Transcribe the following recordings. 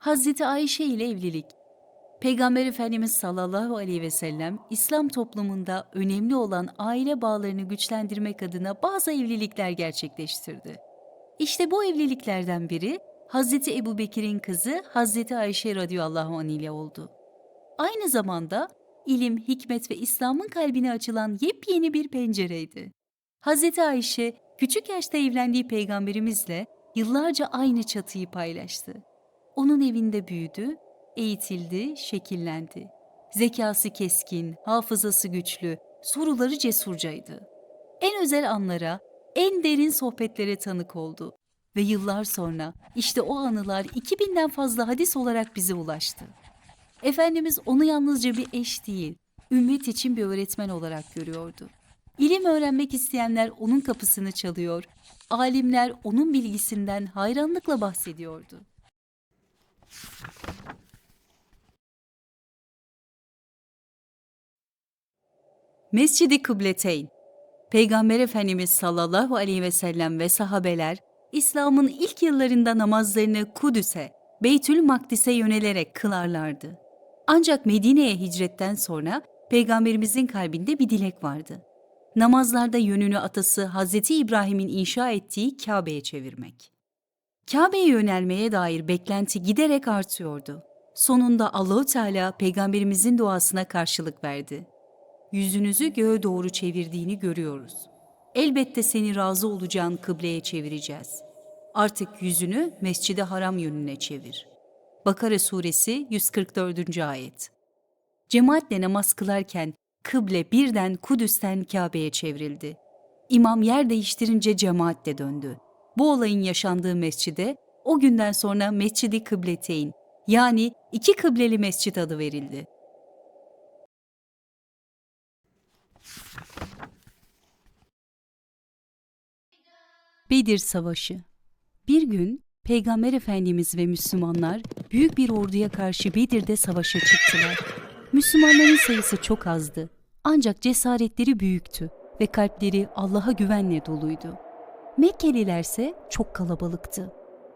Hazreti Ayşe ile evlilik. Peygamber Efendimiz sallallahu aleyhi ve sellem İslam toplumunda önemli olan aile bağlarını güçlendirmek adına bazı evlilikler gerçekleştirdi. İşte bu evliliklerden biri Hazreti Ebu Bekir'in kızı Hazreti Ayşe radıyallahu anh ile oldu. Aynı zamanda ilim, hikmet ve İslam'ın kalbine açılan yepyeni bir pencereydi. Hazreti Ayşe küçük yaşta evlendiği peygamberimizle yıllarca aynı çatıyı paylaştı. Onun evinde büyüdü, eğitildi, şekillendi. Zekası keskin, hafızası güçlü, soruları cesurcaydı. En özel anlara, en derin sohbetlere tanık oldu. Ve yıllar sonra işte o anılar 2000'den fazla hadis olarak bize ulaştı. Efendimiz onu yalnızca bir eş değil, ümmet için bir öğretmen olarak görüyordu. İlim öğrenmek isteyenler onun kapısını çalıyor, alimler onun bilgisinden hayranlıkla bahsediyordu. Mescidi Kıbleteyn Peygamber Efendimiz sallallahu aleyhi ve sellem ve sahabeler İslam'ın ilk yıllarında namazlarını Kudüs'e, Beytül Makdis'e yönelerek kılarlardı. Ancak Medine'ye hicretten sonra Peygamberimizin kalbinde bir dilek vardı. Namazlarda yönünü atası Hazreti İbrahim'in inşa ettiği Kabe'ye çevirmek. Kabe'ye yönelmeye dair beklenti giderek artıyordu. Sonunda Allahu Teala peygamberimizin duasına karşılık verdi. Yüzünüzü göğe doğru çevirdiğini görüyoruz. Elbette seni razı olacağın kıbleye çevireceğiz. Artık yüzünü Mescid-i Haram yönüne çevir. Bakara suresi 144. ayet. Cemaatle namaz kılarken kıble birden Kudüs'ten Kabe'ye çevrildi. İmam yer değiştirince cemaat de döndü. Bu olayın yaşandığı mescide o günden sonra Mescidi Kıbleteyn yani iki kıbleli mescit adı verildi. Bedir Savaşı Bir gün Peygamber Efendimiz ve Müslümanlar büyük bir orduya karşı Bedir'de savaşa çıktılar. Müslümanların sayısı çok azdı. Ancak cesaretleri büyüktü ve kalpleri Allah'a güvenle doluydu. Mekkelilerse çok kalabalıktı.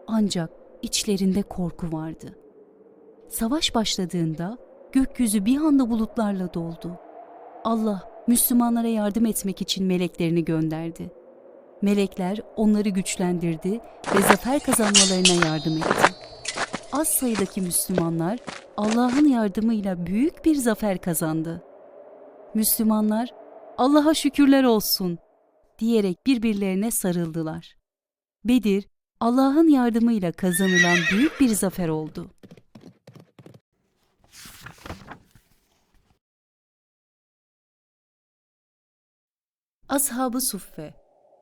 Ancak içlerinde korku vardı. Savaş başladığında gökyüzü bir anda bulutlarla doldu. Allah Müslümanlara yardım etmek için meleklerini gönderdi. Melekler onları güçlendirdi ve zafer kazanmalarına yardım etti. Az sayıdaki Müslümanlar Allah'ın yardımıyla büyük bir zafer kazandı. Müslümanlar Allah'a şükürler olsun diyerek birbirlerine sarıldılar. Bedir Allah'ın yardımıyla kazanılan büyük bir zafer oldu. Ashab-ı Suffe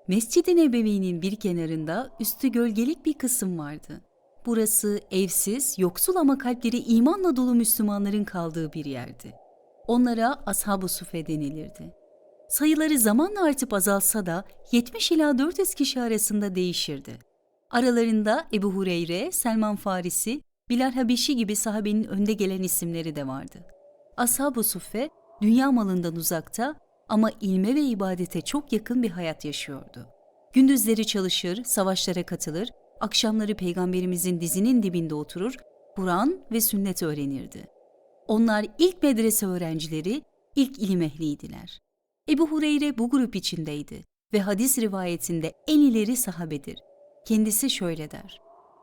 Mescid-i Nebevi'nin bir kenarında üstü gölgelik bir kısım vardı. Burası evsiz, yoksul ama kalpleri imanla dolu Müslümanların kaldığı bir yerdi. Onlara Ashab-ı Suffe denilirdi. Sayıları zamanla artıp azalsa da 70 ila 400 kişi arasında değişirdi. Aralarında Ebu Hureyre, Selman Farisi, Bilal Habeşi gibi sahabenin önde gelen isimleri de vardı. Ashab-ı Suffe, dünya malından uzakta ama ilme ve ibadete çok yakın bir hayat yaşıyordu. Gündüzleri çalışır, savaşlara katılır, akşamları peygamberimizin dizinin dibinde oturur, Kur'an ve sünnet öğrenirdi. Onlar ilk medrese öğrencileri, ilk ilim ehliydiler. Ebu Hureyre bu grup içindeydi ve hadis rivayetinde en ileri sahabedir. Kendisi şöyle der.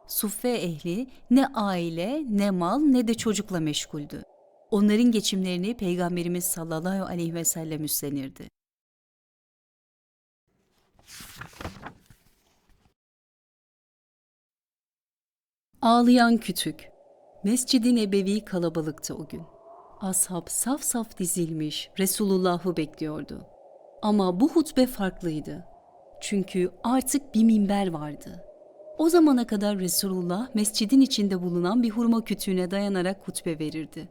Suffe ehli ne aile, ne mal ne de çocukla meşguldü. Onların geçimlerini Peygamberimiz sallallahu aleyhi ve sellem üstlenirdi. Ağlayan kütük. Mescid-i Nebevi kalabalıktı o gün. Ashab saf saf dizilmiş Resulullah'ı bekliyordu. Ama bu hutbe farklıydı. Çünkü artık bir minber vardı. O zamana kadar Resulullah mescidin içinde bulunan bir hurma kütüğüne dayanarak hutbe verirdi.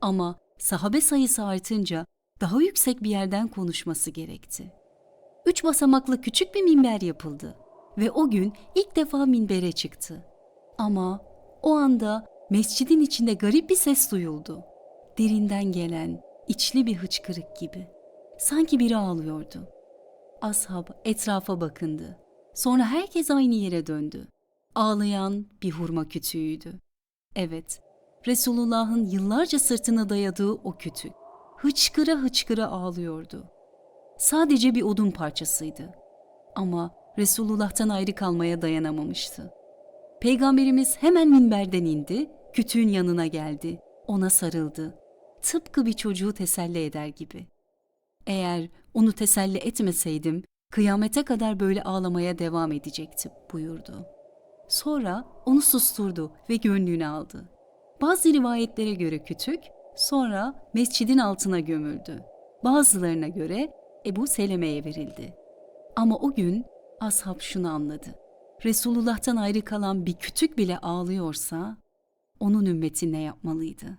Ama sahabe sayısı artınca daha yüksek bir yerden konuşması gerekti. Üç basamaklı küçük bir minber yapıldı ve o gün ilk defa minbere çıktı. Ama o anda mescidin içinde garip bir ses duyuldu. Derinden gelen, içli bir hıçkırık gibi. Sanki biri ağlıyordu. Ashab etrafa bakındı. Sonra herkes aynı yere döndü. Ağlayan bir hurma kütüğüydü. Evet, Resulullah'ın yıllarca sırtına dayadığı o kütük. Hıçkıra hıçkıra ağlıyordu. Sadece bir odun parçasıydı. Ama Resulullah'tan ayrı kalmaya dayanamamıştı. Peygamberimiz hemen minberden indi, kütüğün yanına geldi, ona sarıldı. Tıpkı bir çocuğu teselli eder gibi. Eğer onu teselli etmeseydim, kıyamete kadar böyle ağlamaya devam edecekti buyurdu. Sonra onu susturdu ve gönlünü aldı. Bazı rivayetlere göre kütük sonra mescidin altına gömüldü. Bazılarına göre Ebu Seleme'ye verildi. Ama o gün ashab şunu anladı. Resulullah'tan ayrı kalan bir kütük bile ağlıyorsa onun ümmeti ne yapmalıydı?